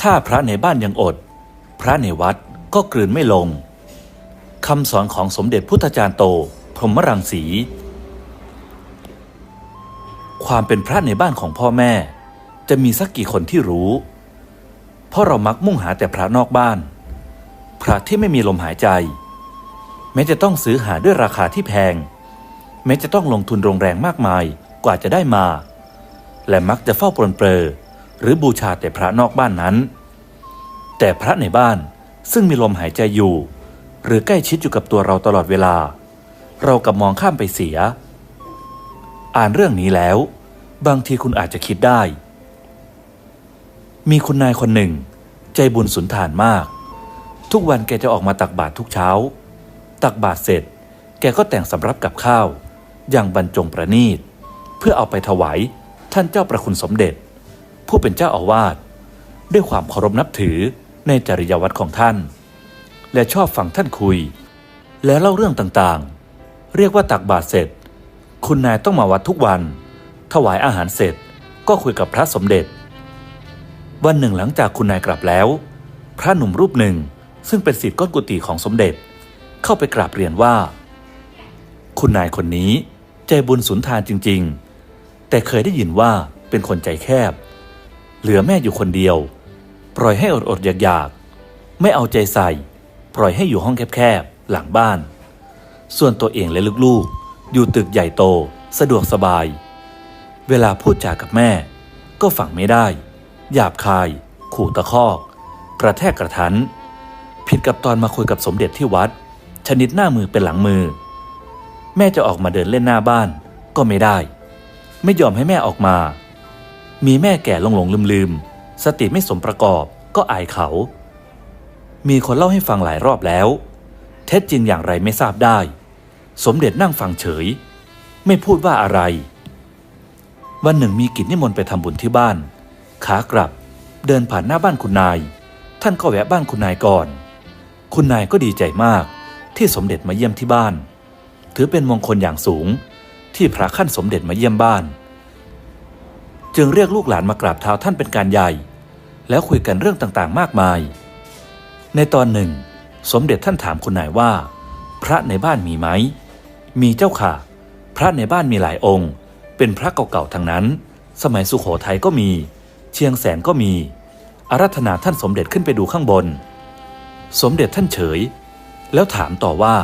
ถ้าพระในบ้านยังอด พระในวัดก็กลืนไม่ลงคำสอนของสมเด็จพุทธจารย์โต พรหมรังสี ความเป็นพระในบ้านของพ่อแม่ จะมีสักกี่คนที่รู้ เพราะเรามักมุ่งหาแต่พระนอกบ้าน พระที่ไม่มีลมหายใจ แม้จะต้องซื้อหาด้วยราคาที่แพง แม้จะต้องลงทุนโรงแรงมากมายกว่าจะได้มา และมักจะเฝ้าปรนเปรอหรือบูชาแต่พระนอกบ้านนั้น แต่พระในบ้านซึ่งมีลมหายใจอยู่ หรือใกล้ชิดอยู่กับตัวเราตลอดเวลา เรากับมองข้ามไปเสีย อ่านเรื่องนี้แล้ว บางทีคุณอาจจะคิดได้ มีคุณนายคนหนึ่ง ใจบุญสุนทานมาก ทุกวันแกจะออกมาตักบาตรทุกเช้า ตักบาตรเสร็จ แกก็แต่งสำรับกับข้าว อย่างบรรจงประณีต เพื่อเอาไปถวายท่านเจ้าประคุณสมเด็จ ผู้เป็นเจ้าอาวาสด้วยความเคารพนับถือ ในจริยวัตรของท่าน และชอบฟังท่านคุย และเล่าเรื่องต่างๆ เรียกว่าตักบาตรเสร็จ คุณนายต้องมาวัดทุกวัน ถวายอาหารเสร็จก็คุยกับพระสมเด็จ วันหนึ่งหลังจากคุณนายกลับแล้ว พระหนุ่มรูปหนึ่งซึ่งเป็นศิษย์ก้นกุฏิของสมเด็จ เข้าไปกราบเรียนว่า คุณนายคนนี้ใจบุญสุนทานจริง ๆ แต่เคยได้ยินว่าเป็นคนใจแคบ เหลือแม่อยู่คนเดียว ปล่อยให้อดอดๆอยากๆ ไม่เอาใจใส่ ปล่อยให้อยู่ห้องแคบๆ หลังบ้าน ส่วนตัวเองและลูกๆ อยู่ตึกใหญ่โต สะดวกสบาย เวลาพูดจากับแม่ ก็ฟังไม่ได้ หยาบคาย ขู่ตะคอก กระแทกกระทัน ผิดกับตอนมาคุยกับสมเด็จที่วัด ชนิดหน้ามือเป็นหลังมือ แม่จะออกมาเดินเล่นหน้าบ้านก็ไม่ได้ ไม่ยอมให้แม่ออกมา มีแม่แก่หลงหลงลืมลืมๆ สติไม่สมประกอบก็อายเขา มีคนเล่าให้ฟังหลายรอบแล้ว เท็จจริงอย่างไรไม่ทราบได้ สมเด็จนั่งฟังเฉย ไม่พูดว่าอะไร วันหนึ่งมีกิจนิมนต์ไปทำบุญที่บ้าน ขากลับเดินผ่านหน้าบ้านคุณนาย ท่านก็แวะบ้านคุณนายก่อน คุณนายก็ดีใจมากที่สมเด็จมาเยี่ยมที่บ้าน ถือเป็นมงคลอย่างสูงที่พระขั้นสมเด็จมาเยี่ยมบ้าน จึงเรียกลูกหลานมากราบเท้าท่านเป็นการใหญ่ แล้วคุยกันเรื่องต่างๆ มากมาย ในตอนหนึ่ง สมเด็จท่านถามคุณนายว่า พระในบ้านมีไหม มีเจ้าค่ะ พระในบ้านมีหลายองค์ เป็นพระเก่าๆทั้งนั้น สมัยสุขโขทัยก็มี เชียงแสนก็มี อารัธนาท่านสมเด็จขึ้นไปดูข้างบน สมเด็จท่านเฉย แล้วถามต่อว่า